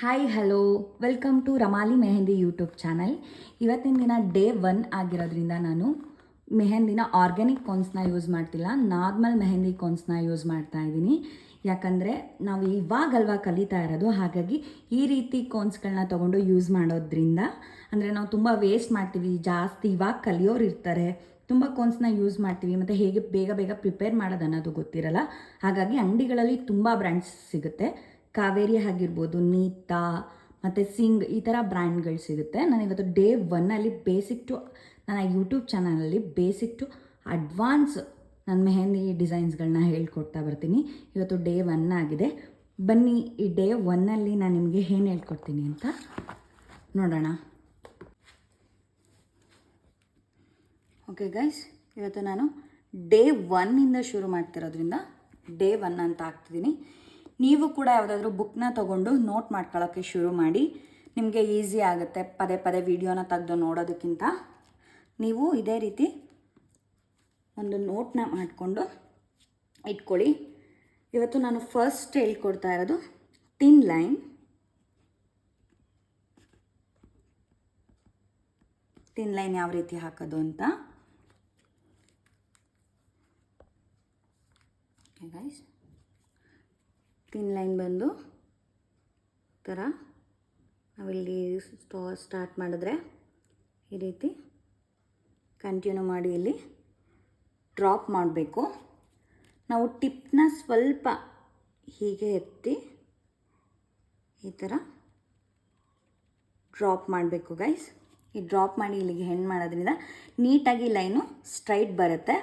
Hi hello welcome to Ramali mehndi YouTube channel ಇವತ್ತಿನ ದಿನ day one ಆಗಿರೋದ್ರಿಂದ ನಾನು ಮೆಹಂದಿನ ಆರ್ಗ್ಯಾನಿಕ್ ಕೋನ್ಸ್ನ ಯೂಸ್ ಮಾಡ್ತಿಲ್ಲ. ನಾರ್ಮಲ್ ಮೆಹಂದಿ ಕೋನ್ಸ್ನ ಯೂಸ್ ಮಾಡ್ತಾ ಇದ್ದೀನಿ. ಯಾಕಂದರೆ ನಾವು ಇವಾಗಲ್ವಾ ಕಲಿತಾ ಇರೋದು, ಹಾಗಾಗಿ ಈ ರೀತಿ ಕೋನ್ಸ್ಗಳನ್ನ ತೊಗೊಂಡು ಯೂಸ್ ಮಾಡೋದ್ರಿಂದ, ಅಂದರೆ ನಾವು ತುಂಬ ವೇಸ್ಟ್ ಮಾಡ್ತೀವಿ, ಜಾಸ್ತಿ ಇವಾಗ ಕಲಿಯೋರು ಇರ್ತಾರೆ, ತುಂಬ ಕೋನ್ಸ್ನ ಯೂಸ್ ಮಾಡ್ತೀವಿ, ಮತ್ತು ಹೇಗೆ ಬೇಗ ಬೇಗ ಪ್ರಿಪೇರ್ ಮಾಡೋದು ಅನ್ನೋದು ಗೊತ್ತಿರಲ್ಲ. ಹಾಗಾಗಿ ಅಂಗಡಿಗಳಲ್ಲಿ ತುಂಬ ಬ್ರ್ಯಾಂಡ್ಸ್ ಸಿಗುತ್ತೆ. ಕಾವೇರಿ ಆಗಿರ್ಬೋದು ನೀತಾ, ಮತ್ತು ಸಿಂಗ್, ಈ ಥರ ಬ್ರ್ಯಾಂಡ್ಗಳು ಸಿಗುತ್ತೆ. ನಾನು ಇವತ್ತು ಡೇ ಒನ್ನಲ್ಲಿ ಬೇಸಿಕ್ ಟು, ನನ್ನ ಯೂಟ್ಯೂಬ್ ಚಾನಲಲ್ಲಿ ಬೇಸಿಕ್ ಟು ಅಡ್ವಾನ್ಸ್ ನನ್ನ ಮೆಹಂದಿ ಡಿಸೈನ್ಸ್ಗಳನ್ನ ಹೇಳ್ಕೊಡ್ತಾ ಬರ್ತೀನಿ. ಇವತ್ತು ಡೇ ಒನ್ ಆಗಿದೆ ಬನ್ನಿ, ಈ ಡೇ ಒನ್ನಲ್ಲಿ ನಾನು ನಿಮಗೆ ಏನು ಹೇಳ್ಕೊಡ್ತೀನಿ ಅಂತ ನೋಡೋಣ. ಓಕೆ ಗೈಸ್ ಇವತ್ತು ನಾನು ಡೇ ಒನ್ನಿಂದ ಶುರು ಮಾಡ್ತಿರೋದ್ರಿಂದ ಡೇ ಒನ್ ಅಂತ ಹಾಕ್ತಿದ್ದೀನಿ. ನೀವು ಕೂಡ ಯಾವುದಾದ್ರೂ ಬುಕ್ನ ತೊಗೊಂಡು ನೋಟ್ ಮಾಡ್ಕೊಳ್ಳೋಕ್ಕೆ ಶುರು ಮಾಡಿ. ನಿಮಗೆ ಈಸಿ ಆಗುತ್ತೆ ಪದೇ ಪದೇ ವಿಡಿಯೋನ ತೆಗೆದು ನೋಡೋದಕ್ಕಿಂತ. ನೀವು ಇದೇ ರೀತಿ ಒಂದು ನೋಟ್ನ ಮಾಡಿಕೊಂಡು ಇಟ್ಕೊಳ್ಳಿ. ಇವತ್ತು ನಾನು ಫಸ್ಟ್ ಹೇಳ್ಕೊಡ್ತಾ ಇರೋದು ಟಿನ್ ಲೈನ್ ಟಿನ್ ಲೈನ್ ಯಾವ ರೀತಿ ಹಾಕೋದು ಅಂತ ಗೈಸ್ ತಿನ್ ಲೈನ್ ಬಂದು ಥರ ನಾವಿಲ್ಲಿ ಸ್ಟಾ, ಸ್ಟಾರ್ಟ್ ಮಾಡಿದ್ರೆ ಈ ರೀತಿ ಕಂಟಿನ್ಯೂ ಮಾಡಿ ಇಲ್ಲಿ ಡ್ರಾಪ್ ಮಾಡಬೇಕು. ನಾವು ಟಿಪ್ನ ಸ್ವಲ್ಪ ಹೀಗೆ ಎತ್ತಿ ಈ ಥರ ಡ್ರಾಪ್ ಮಾಡಬೇಕು ಗೈಸ್. ಈ ಡ್ರಾಪ್ ಮಾಡಿ ಇಲ್ಲಿಗೆ ಹೆಣ್ಣು ಮಾಡೋದ್ರಿಂದ ನೀಟಾಗಿ ಲೈನು ಸ್ಟ್ರೈಟ್ ಬರುತ್ತೆ.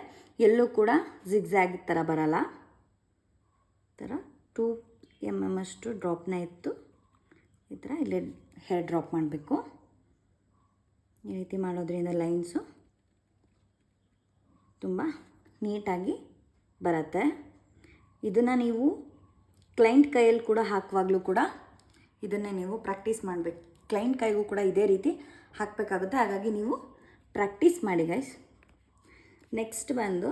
ಎಲ್ಲೂ ಕೂಡ ಜಿಗ್ಜ್ಯಾಗ್ ಥರ ಬರಲ್ಲ. ಥರ ಟೂ ಎಂ ಎಂ ಅಷ್ಟು ಡ್ರಾಪ್ನ ಇತ್ತು ಈ ಥರ ಇಲ್ಲೇ ಹೇರ್ ಡ್ರಾಪ್ ಮಾಡಬೇಕು. ಈ ರೀತಿ ಮಾಡೋದ್ರಿಂದ ಲೈನ್ಸು ತುಂಬ ನೀಟಾಗಿ ಬರುತ್ತೆ. ಇದನ್ನು ನೀವು ಕ್ಲೈಂಟ್ ಕೈಯಲ್ಲಿ ಕೂಡ ಹಾಕುವಾಗಲೂ ಕೂಡ ಇದನ್ನೇ ನೀವು ಪ್ರಾಕ್ಟೀಸ್ ಮಾಡಬೇಕು. ಕ್ಲೈಂಟ್ ಕೈಗೂ ಕೂಡ ಇದೇ ರೀತಿ ಹಾಕಬೇಕಾಗುತ್ತೆ. ಹಾಗಾಗಿ ನೀವು ಪ್ರಾಕ್ಟೀಸ್ ಮಾಡಿ ಗೈಸ್ ನೆಕ್ಸ್ಟ್ ಬಂದು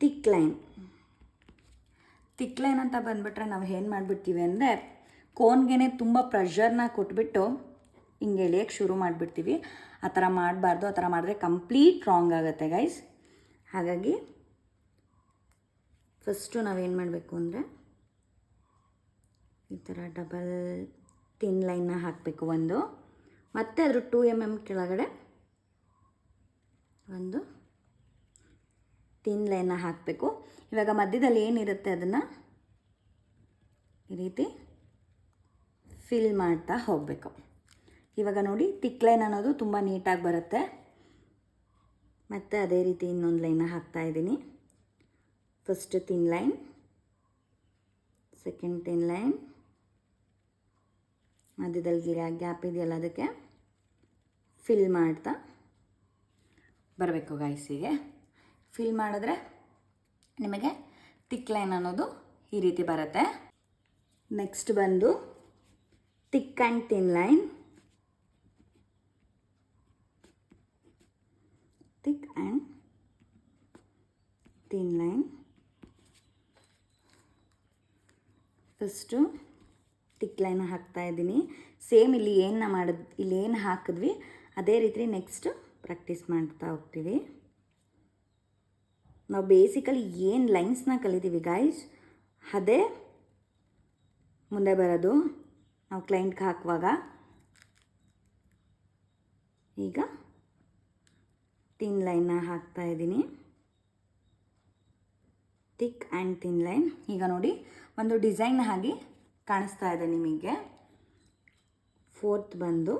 ತಿಕ್ ಲೈನ್ ತಿಕ್ ಲೈನ್ ಅಂತ ಬಂದುಬಿಟ್ರೆ ನಾವು ಏನು ಮಾಡಿಬಿಡ್ತೀವಿ ಅಂದರೆ ಕೋನ್ಗೆ ತುಂಬ ಪ್ರೆಷರ್ನ ಕೊಟ್ಬಿಟ್ಟು ಹಿಂಗೆ ಎಳಿಯೋಕ್ಕೆ ಶುರು ಮಾಡಿಬಿಡ್ತೀವಿ. ಆ ಥರ ಮಾಡಬಾರ್ದು, ಆ ಥರ ಮಾಡಿದ್ರೆ ಕಂಪ್ಲೀಟ್ ರಾಂಗ್ ಆಗುತ್ತೆ ಗೈಸ್ ಹಾಗಾಗಿ ಫಸ್ಟು ನಾವೇನು ಮಾಡಬೇಕು ಅಂದರೆ ಈ ಥರ ಡಬಲ್ ತಿನ್ ಲೈನ್ನ ಹಾಕಬೇಕು ಒಂದು. ಮತ್ತು ಅದ್ರ ಟೂ ಎಂ ಎಂ ಕೆಳಗಡೆ ಒಂದು ತಿನ್ ಲೈನ್ನ ಹಾಕಬೇಕು. ಇವಾಗ ಮಧ್ಯದಲ್ಲಿ ಏನಿರುತ್ತೆ ಅದನ್ನು? ಈ ರೀತಿ ಫಿಲ್ ಮಾಡ್ತಾ ಹೋಗಬೇಕು. ಇವಾಗ ನೋಡಿ ತಿಕ್ ಲೈನ್ ಅನ್ನೋದು ತುಂಬ ನೀಟಾಗಿ ಬರುತ್ತೆ. ಮತ್ತು ಅದೇ ರೀತಿ ಇನ್ನೊಂದು ಲೈನ ಹಾಕ್ತಾ ಇದ್ದೀನಿ. First thin line second thin line ಮಧ್ಯದಲ್ಲಿ ಗ್ಯಾಪ್ ಇದೆಯಲ್ಲ ಅದಕ್ಕೆ ಫಿಲ್ ಮಾಡ್ತಾ ಬರಬೇಕು ಗಾಯ್ಸಿಗೆ ಫಿಲ್ ಮಾಡಿದ್ರೆ ನಿಮಗೆ ತಿಕ್ ಲೈನ್ ಅನ್ನೋದು ಈ ರೀತಿ ಬರುತ್ತೆ. ನೆಕ್ಸ್ಟ್ ಬಂದು thick and thin line thick and thin line first thick line ಹಾಕ್ತಾ ಇದ್ದೀನಿ. ಸೇಮ್ ಇಲ್ಲಿ ಏನು ಮಾಡಿದ್ ಇಲ್ಲಿ ಏನು ಹಾಕಿದ್ವಿ, ಅದೇ ರೀತಿ ನೆಕ್ಸ್ಟ್ ಪ್ರಾಕ್ಟೀಸ್ ಮಾಡ್ತಾ ಹೋಗ್ತೀವಿ. ನಾವು ಬೇಸಿಕಲಿ ಏನು ಲೈನ್ಸ್ನ ಕಲಿತೀವಿ ಗಾಯ್ಸ್ ಅದೇ ಮುಂದೆ ಬರೋದು. ನಾವು ಕ್ಲೈಂಟ್ಗೆ ಹಾಕುವಾಗ. ಈಗ ತಿನ್ ಲೈನ್ನ ಹಾಕ್ತಾ ಇದ್ದೀನಿ. ಥಿಕ್ ಆ್ಯಂಡ್ ತಿನ್ ಲೈನ್ ಈಗ ನೋಡಿ, ಒಂದು ಡಿಸೈನ್ ಆಗಿ ಕಾಣಿಸ್ತಾ ಇದೆ ನಿಮಗೆ. ಫೋರ್ತ್ ಬಂದು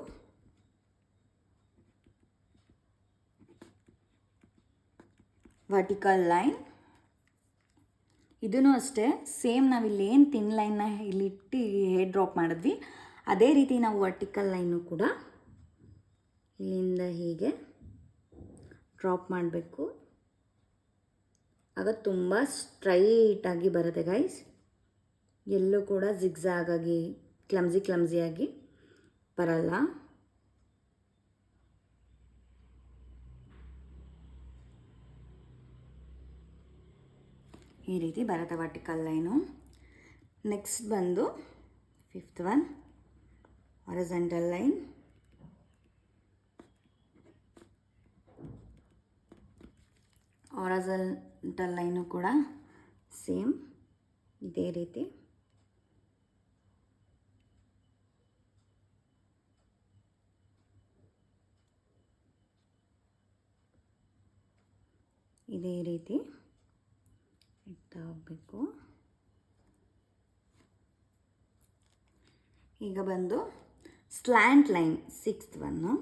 ವರ್ಟಿಕಲ್ ಲೈನ್ ಇದೂ ಅಷ್ಟೇ ಸೇಮ್ ನಾವಿಲ್ಲಿ ಏನು ತಿನ್ ಲೈನ್ನ ಇಲ್ಲಿಟ್ಟು ಹೇರ್ ಡ್ರಾಪ್ ಮಾಡಿದ್ವಿ. ಅದೇ ರೀತಿ ನಾವು ವರ್ಟಿಕಲ್ ಲೈನು ಕೂಡ ಇಲ್ಲಿಂದ ಹೀಗೆ ಡ್ರಾಪ್ ಮಾಡಬೇಕು. ಆಗ ತುಂಬ ಸ್ಟ್ರೈಟಾಗಿ ಬರುತ್ತೆ ಗೈಸ್ ಎಲ್ಲೂ ಕೂಡ ಜಿಗ್ಸಾಗಾಗಿ ಕ್ಲಮ್ಸಿ ಕ್ಲಮ್ಸಿಯಾಗಿ ಬರಲ್ಲ. ಈ ರೀತಿ ಬರುತ್ತೆ ವರ್ಟಿಕಲ್ ಲೈನು ನೆಕ್ಸ್ಟ್ ಬಂದು fifth one horizontal line. Horizontal line ಕೂಡ ಸೇಮ್ ಇದೇ ರೀತಿ ಇದೇ ರೀತಿ ಹೋಗಬೇಕು ಈಗ ಬಂದು slant line sixth one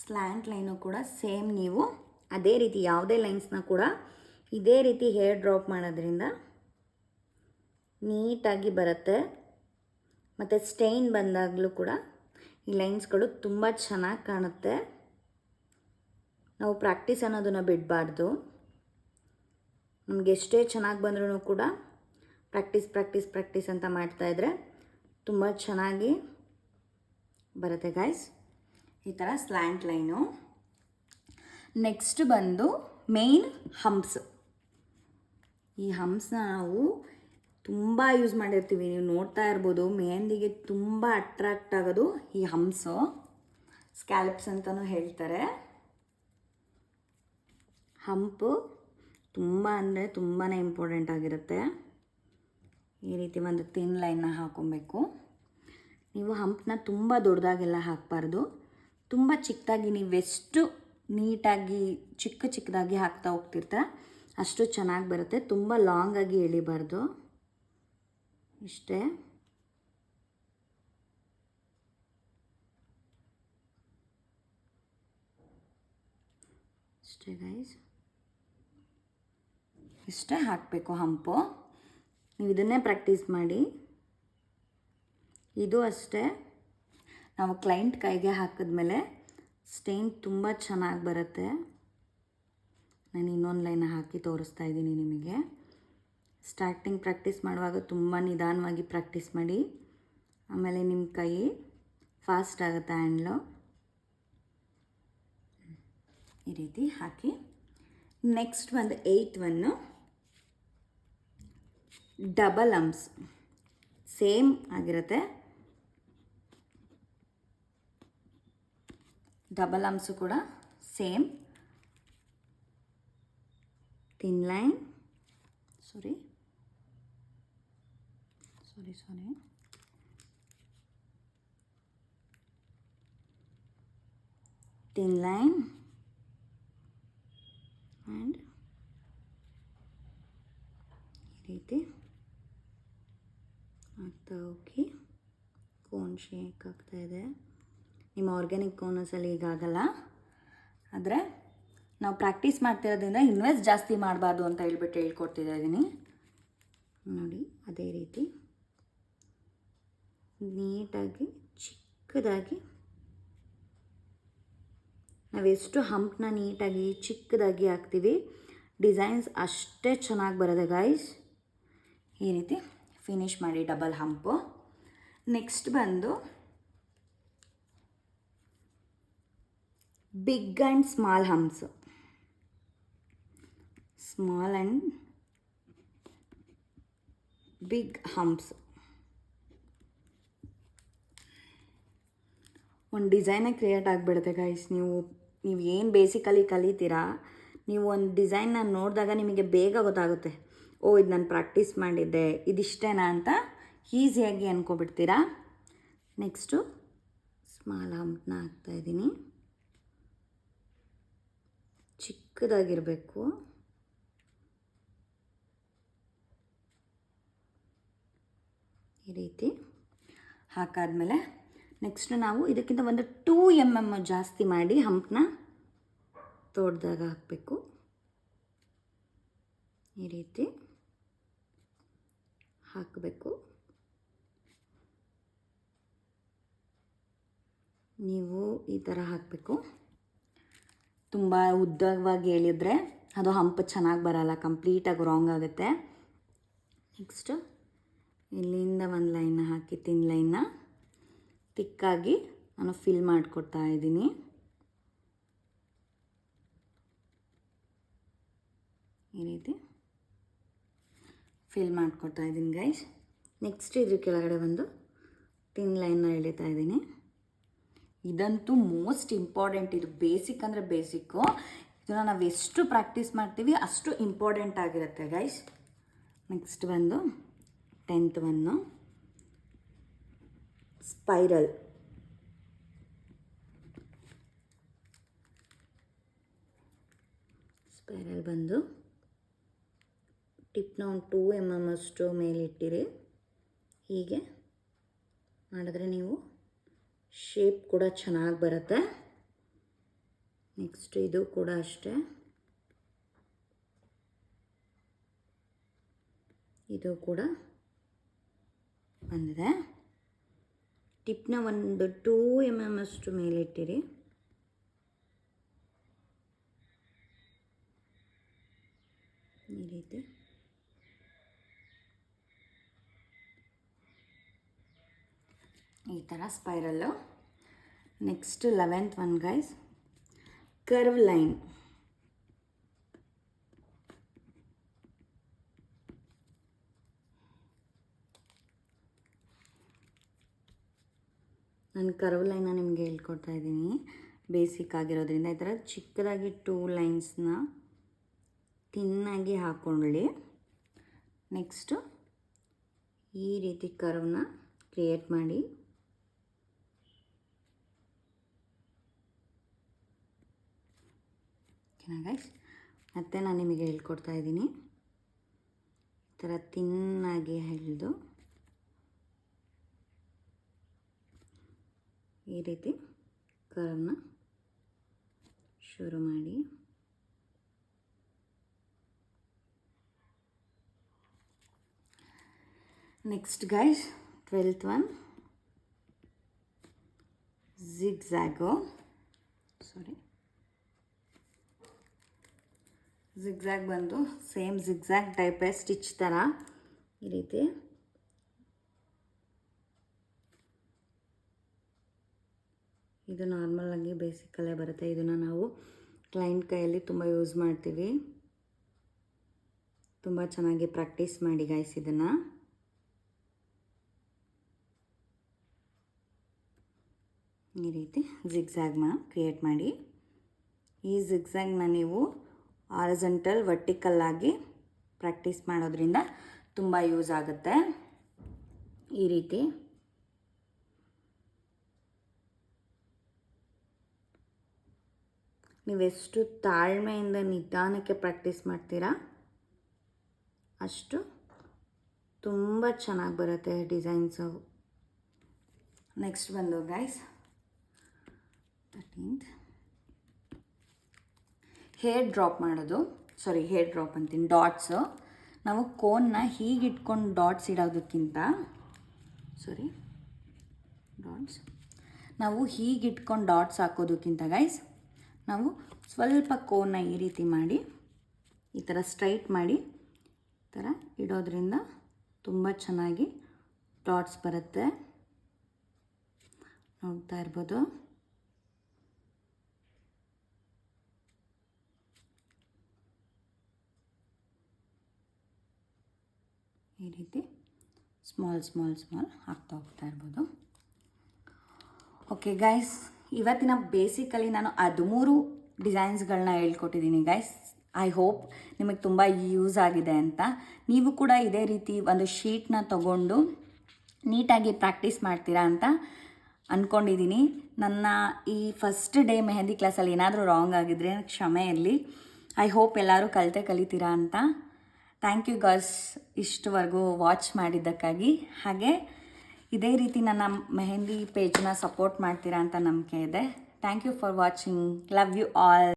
slant line ಕೂಡ ಸೇಮ್ ನೀವು. ಅದೇ ರೀತಿ ಯಾವುದೇ ಲೈನ್ಸ್ನ ಕೂಡ ಇದೇ ರೀತಿ ಹೇರ್ ಡ್ರಾಪ್ ಮಾಡೋದ್ರಿಂದ ನೀಟಾಗಿ ಬರುತ್ತೆ. ಮತ್ತು ಸ್ಟೈನ್ ಬಂದಾಗಲೂ ಕೂಡ ಈ ಲೈನ್ಸ್ಗಳು ತುಂಬ ಚೆನ್ನಾಗಿ ಕಾಣುತ್ತೆ. ನಾವು ಪ್ರಾಕ್ಟೀಸ್ ಅನ್ನೋದನ್ನು ಬಿಡಬಾರ್ದು. ನಮಗೆ ಎಷ್ಟೇ ಚೆನ್ನಾಗಿ ಬಂದ್ರೂ ಕೂಡ ಪ್ರಾಕ್ಟೀಸ್ ಪ್ರಾಕ್ಟೀಸ್ ಪ್ರಾಕ್ಟೀಸ್ ಅಂತ ಮಾಡ್ತಾಯಿದ್ರೆ ತುಂಬ ಚೆನ್ನಾಗಿ ಬರುತ್ತೆ ಗಾಯ್ಸ್ ಈ ಥರ ಸ್ಲ್ಯಾಂಟ್ ಲೈನು ನೆಕ್ಸ್ಟ್ ಬಂದು ಮೇನ್ ಹಂಪ್ಸ್ ಈ ಹಂಪ್ಸ್ನ ನಾವು ತುಂಬ ಯೂಸ್ ಮಾಡಿರ್ತೀವಿ. ನೀವು ನೋಡ್ತಾ ಇರ್ಬೋದು ಮೆಹಂದಿಗೆ ತುಂಬ ಅಟ್ರಾಕ್ಟ್ ಆಗೋದು ಈ ಹಂಸು ಸ್ಕ್ಯಾಲ್ಪ್ಸ್ ಅಂತಲೂ ಹೇಳ್ತಾರೆ. ಹಂಪು ತುಂಬ ಅಂದರೆ ತುಂಬಾ ಇಂಪಾರ್ಟೆಂಟ್ ಆಗಿರುತ್ತೆ. ಈ ರೀತಿ ಒಂದು ತಿನ್ ಲೈನ್ನ ಹಾಕೊಬೇಕು. ನೀವು ಹಂಪನ್ನ ತುಂಬ ದೊಡ್ಡದಾಗೆಲ್ಲ ಹಾಕಬಾರ್ದು. ತುಂಬ ಚಿಕ್ಕದಾಗಿ ನೀವೆಷ್ಟು ನೀಟಾಗಿ, ಚಿಕ್ಕ ಚಿಕ್ಕದಾಗಿ ಹಾಕ್ತಾ ಹೋಗ್ತಿರ್ತಾರೆ ಅಷ್ಟು ಚೆನ್ನಾಗಿ ಬರುತ್ತೆ. ತುಂಬ ಲಾಂಗಾಗಿ ಎಳಿಬಾರ್ದು. ಇಷ್ಟೇ? ಇಷ್ಟೇ ಗೈಸ್ ಇಷ್ಟೇ ಹಾಕಬೇಕು ಹಂಪು. ನೀವು ಇದನ್ನೇ ಪ್ರಾಕ್ಟೀಸ್ ಮಾಡಿ. ಇದು ಅಷ್ಟೇ. ನಾವು ಕ್ಲೈಂಟ್ ಕೈಗೆ ಹಾಕಿದ್ಮೇಲೆ ಸ್ಟೈನ್ ತುಂಬ ಚೆನ್ನಾಗಿ ಬರುತ್ತೆ. ನಾನು ಇನ್ನೊಂದು ಲೈನ್ ಹಾಕಿ ತೋರಿಸ್ತಾ ಇದ್ದೀನಿ ನಿಮಗೆ. ಸ್ಟಾರ್ಟಿಂಗ್ ಪ್ರಾಕ್ಟೀಸ್ ಮಾಡುವಾಗ ತುಂಬ ನಿಧಾನವಾಗಿ ಪ್ರಾಕ್ಟೀಸ್ ಮಾಡಿ. ಆಮೇಲೆ ನಿಮ್ಮ ಕೈ ಫಾಸ್ಟ್ ಆಗುತ್ತೆ ಹ್ಯಾಂಡ್ಲು ಈ ರೀತಿ ಹಾಕಿ. ನೆಕ್ಸ್ಟ್ ಒಂದು eight one double humps same ಆಗಿರುತ್ತೆ. ಡಬಲ್ ಅಂಪ್ಸು ಕೂಡ ಸೇಮ್ ತಿನ್ ಲೈನ್ ಸಾರಿ ಸಾರಿ ಸಾರಿ ತಿನ್ ಲೈನ್ ಆ್ಯಂಡ್ ಈ ರೀತಿ ಆಗ್ತಾ ಹೋಗಿ ಕೋನ್ ಶೇಕ್ ಆಗ್ತಾ ಇದೆ. ನಿಮ್ಮ ಆರ್ಗ್ಯಾನಿಕ್ ಕೋನಸಲ್ಲಿ ಈಗಾಗಲ್ಲ ಆದರೆ ನಾವು ಪ್ರಾಕ್ಟೀಸ್ ಮಾಡ್ತಿರೋದ್ರಿಂದ ಇನ್ವೆಸ್ಟ್ ಜಾಸ್ತಿ ಮಾಡಬಾರ್ದು ಅಂತ ಹೇಳ್ಬಿಟ್ಟು ಹೇಳ್ಕೊಡ್ತಿದ್ದ ಇದ್ದೀನಿ ನೋಡಿ, ಅದೇ ರೀತಿ. ನೀಟಾಗಿ, ಚಿಕ್ಕದಾಗಿ. ನಾವೆಷ್ಟು ಹಂಪ್ನ ನೀಟಾಗಿ, ಚಿಕ್ಕದಾಗಿ ಹಾಕ್ತೀವಿ. ಡಿಸೈನ್ಸ್ ಅಷ್ಟೇ ಚೆನ್ನಾಗಿ ಬರೋದೆ ಗಾಯ್ಸ್ ಈ ರೀತಿ ಫಿನಿಶ್ ಮಾಡಿ ಡಬಲ್ ಹಂಪು ನೆಕ್ಸ್ಟ್ ಬಂದು big and small humps small and big humps ಒಂದು ಡಿಸೈನೇ ಕ್ರಿಯೇಟ್ ಆಗಿಬಿಡುತ್ತೆ ಗೈಸ್ ನೀವು ನೀವು ಏನು ಬೇಸಿಕಲಿ ಕಲಿತೀರಾ, ನೀವು ಒಂದು ಡಿಸೈನ್ನ ನೋಡಿದಾಗ ನಿಮಗೆ ಬೇಗ ಗೊತ್ತಾಗುತ್ತೆ, ಓ, ಇದು ನಾನು ಪ್ರಾಕ್ಟೀಸ್ ಮಾಡಿದ್ದೆ, ಇದಿಷ್ಟೇನಾ ಅಂತ ಈಸಿಯಾಗಿ ಅಂದ್ಕೊಬಿಡ್ತೀರಾ ನೆಕ್ಸ್ಟು ಸ್ಮಾಲ್ ಹಂಪ್ನ ಹಾಕ್ತಾಯಿದ್ದೀನಿ ಚಿಕ್ಕದಾಗಿರಬೇಕು. ಈ ರೀತಿ ಹಾಕಾದ್ಮೇಲೆ ನೆಕ್ಸ್ಟ್ ನಾವು ಇದಕ್ಕಿಂತ ಒಂದು ಟೂ ಎಂ ಎಂ ಜಾಸ್ತಿ ಮಾಡಿ ಹಂಪ್ನ ತೋಡ್ದಾಗ ಹಾಕಬೇಕು. ಈ ರೀತಿ ಹಾಕಬೇಕು. ನೀವು ಈ ಥರ ಹಾಕಬೇಕು. ತುಂಬ ಉದ್ದವಾಗಿ ಹೇಳಿದರೆ ಅದು ಹಂಪ್ ಚೆನ್ನಾಗಿ ಬರಲ್ಲ ಕಂಪ್ಲೀಟಾಗಿ ರಾಂಗ್ ಆಗುತ್ತೆ. ನೆಕ್ಸ್ಟ್ ಇಲ್ಲಿಂದ ಒಂದು ಲೈನ್ ಹಾಕಿ ತಿನ್ ಲೈನ್ನ ತಿಕ್ಕಾಗಿ ನಾನು ಫಿಲ್ ಮಾಡಿಕೊಡ್ತಾ ಇದ್ದೀನಿ. ಈ ರೀತಿ ಫಿಲ್ ಮಾಡಿಕೊಡ್ತಾ ಇದ್ದೀನಿ ಗೈಸ್ ನೆಕ್ಸ್ಟ್ ಇದ್ರ ಕೆಳಗಡೆ ಬಂದು ತಿನ್ ಲೈನ್ನ ಎಳಿತಾ ಇದ್ದೀನಿ. ಇದಂತೂ ಮೋಸ್ಟ್ ಇಂಪಾರ್ಟೆಂಟ್ ಇದು ಬೇಸಿಕ್ ಅಂದರೆ ಬೇಸಿಕ್ಕು ಇದನ್ನು ನಾವು ಎಷ್ಟು ಪ್ರಾಕ್ಟೀಸ್ ಮಾಡ್ತೀವಿ ಅಷ್ಟು ಇಂಪಾರ್ಟೆಂಟ್ ಆಗಿರುತ್ತೆ ಗೈಸ್ ನೆಕ್ಸ್ಟ್ ಬಂದು ಟೆಂತ್ ಒನ್ನು ಸ್ಪೈರಲ್. ಸ್ಪೈರಲ್ ಬಂದು ಟಿಪ್ನ ಒಂದು ಟೂ ಎಂ ಎಂ ಅಷ್ಟು ಮೇಲಿಟ್ಟಿರಿ. ಹೀಗೆ ಮಾಡಿದ್ರೆ ನೀವು ಶೇಪ್ ಕೂಡ ಚೆನ್ನಾಗಿ ಬರುತ್ತೆ. ನೆಕ್ಸ್ಟ್ ಇದು ಕೂಡ ಅಷ್ಟೇ. ಇದು ಕೂಡ ಬಂದಿದೆ. ಟಿಪ್ನ ಒಂದು ಟೂ ಎಂ ಎಂ ಅಷ್ಟು ಮೇಲಿಟ್ಟಿರಿ. ಈ ರೀತಿ. ಈ ಥರ spiral. Next eleventh one guys, curve line. ನಾನು ಕರ್ವ್ ಲೈನ ನಿಮಗೆ ಹೇಳ್ಕೊಡ್ತಾ ಇದ್ದೀನಿ. ಬೇಸಿಕ್ ಆಗಿರೋದ್ರಿಂದ ಈ ಥರ ಚಿಕ್ಕದಾಗಿ ಟೂ ಲೈನ್ಸ್ನ ತಿನ್ನಾಗಿ ಹಾಕ್ಕೊಳ್ಳಿ ನೆಕ್ಸ್ಟು ಈ ರೀತಿ ಕರ್ವ್ನ ಕ್ರಿಯೇಟ್ ಮಾಡಿ. ಗೈಸ್ ಮತ್ತೆ ನಾನು ನಿಮಗೆ ಹೇಳ್ಕೊಡ್ತಾ ಇದ್ದೀನಿ. ಈ ಥರ ತಿನ್ನಾಗಿ ಎಳೆದು ಈ ರೀತಿ ಕರ್ವ್ನ ಶುರು ಮಾಡಿ. ನೆಕ್ಸ್ಟ್ ಗೈಸ್ ಟ್ವೆಲ್ತ್ ಒನ್ ಝಿಗ್ಝ್ಯಾಗೋ ಸಾರಿ ಜಿಗ್ಝ್ಯಾಗ್ ಬಂದು ಸೇಮ್ ಜಿಗ್ಝ್ಯಾಗ್ ಟೈಪೇ ಸ್ಟಿಚ್ ಥರ ಈ ರೀತಿ ಇದು ನಾರ್ಮಲಾಗಿ ಬೇಸಿಕಲ್ಲೇ ಬರುತ್ತೆ. ಇದನ್ನು ನಾವು ಕ್ಲೈಂಟ್ ಕೈಯಲ್ಲಿ ತುಂಬ ಯೂಸ್ ಮಾಡ್ತೀವಿ. ತುಂಬ ಚೆನ್ನಾಗಿ ಪ್ರಾಕ್ಟೀಸ್ ಮಾಡಿ ಗಾಯ್ಸ್ ಇದನ್ನು. ಈ ರೀತಿ ಜಿಗ್ಝ್ಯಾಗ್ನ ಕ್ರಿಯೇಟ್ ಮಾಡಿ. ಈ ಜಿಗ್ಝ್ಯಾಗ್ನ ನೀವು ಆರಜೆಂಟಲ್ ವರ್ಟಿಕಲ್ ಆಗಿ ಪ್ರಾಕ್ಟೀಸ್ ಮಾಡೋದ್ರಿಂದ ತುಂಬ ಯೂಸ್ ಆಗುತ್ತೆ. ಈ ರೀತಿ ನೀವೆಷ್ಟು ತಾಳ್ಮೆಯಿಂದ ನಿಧಾನಕ್ಕೆ ಪ್ರಾಕ್ಟೀಸ್ ಮಾಡ್ತೀರಾ, ಅಷ್ಟು ತುಂಬ ಚೆನ್ನಾಗಿ ಬರುತ್ತೆ ಡಿಸೈನ್ಸು ನೆಕ್ಸ್ಟ್ ಬಂದು ಗೈಸ್ ತರ್ಟೀನ್ತ್ ಹೇರ್ ಡ್ರಾಪ್ ಮಾಡೋದು ಸಾರಿ ಹೇರ್ ಡ್ರಾಪ್ ಅಂತೀನಿ ಡಾಟ್ಸು ನಾವು ಕೋನ್ನ ಹೀಗೆ ಇಟ್ಕೊಂಡು ಡಾಟ್ಸ್ ಇಡೋದಕ್ಕಿಂತ ಸಾರಿ ಡಾಟ್ಸ್ ನಾವು ಹೀಗೆ ಇಟ್ಕೊಂಡು ಡಾಟ್ಸ್ ಹಾಕೋದಕ್ಕಿಂತ ಗೈಸ್ ನಾವು ಸ್ವಲ್ಪ ಕೋನ ಈ ರೀತಿ ಮಾಡಿ, ಈ ಥರ ಸ್ಟ್ರೈಟ್ ಮಾಡಿ, ಈ ಥರ ಇಡೋದ್ರಿಂದ ತುಂಬ ಚೆನ್ನಾಗಿ ಡಾಟ್ಸ್ ಬರುತ್ತೆ. ನೋಡ್ತಾ ಇರ್ಬೋದು. ಈ ರೀತಿ ಸ್ಮಾಲ್ ಸ್ಮಾಲ್ ಸ್ಮಾಲ್ ಹಾಕ್ತಾ ಹೋಗ್ತಾ ಇರ್ಬೋದು. ಓಕೆ ಗೈಸ್ ಇವತ್ತಿನ ಬೇಸಿಕಲಿ ನಾನು ಹದಿಮೂರು ಡಿಸೈನ್ಸ್ಗಳನ್ನ ಹೇಳ್ಕೊಟ್ಟಿದ್ದೀನಿ ಗೈಸ್ ಐ ಹೋಪ್ ನಿಮಗೆ ತುಂಬ ಯೂಸ್ ಆಗಿದೆ ಅಂತ. ನೀವು ಕೂಡ ಇದೇ ರೀತಿ ಒಂದು ಶೀಟ್ನ ತಗೊಂಡು ನೀಟಾಗಿ ಪ್ರಾಕ್ಟೀಸ್ ಮಾಡ್ತೀರಾ ಅಂತ ಅಂದ್ಕೊಂಡಿದ್ದೀನಿ ನನ್ನ ಈ ಫಸ್ಟ್ ಡೇ ಮೆಹಂದಿ ಕ್ಲಾಸಲ್ಲಿ ಏನಾದರೂ ರಾಂಗ್ ಆಗಿದ್ರೆ ಕ್ಷಮೆ ಇರಲಿ. ಐ ಹೋಪ್ ಎಲ್ಲರೂ ಕಲಿತೆ ಕಲಿತೀರಾ ಅಂತ. ಥ್ಯಾಂಕ್ ಯು ಗರ್ಸ್ ಇಷ್ಟುವರೆಗೂ ವಾಚ್ ಮಾಡಿದ್ದಕ್ಕಾಗಿ. ಹಾಗೆ ಇದೇ ರೀತಿ ನನ್ನ ಮೆಹಂದಿ ಪೇಜ್ನ ಸಪೋರ್ಟ್ ಮಾಡ್ತೀರಾ ಅಂತ ನಂಬಿಕೆ ಇದೆ. Thank you for watching love you all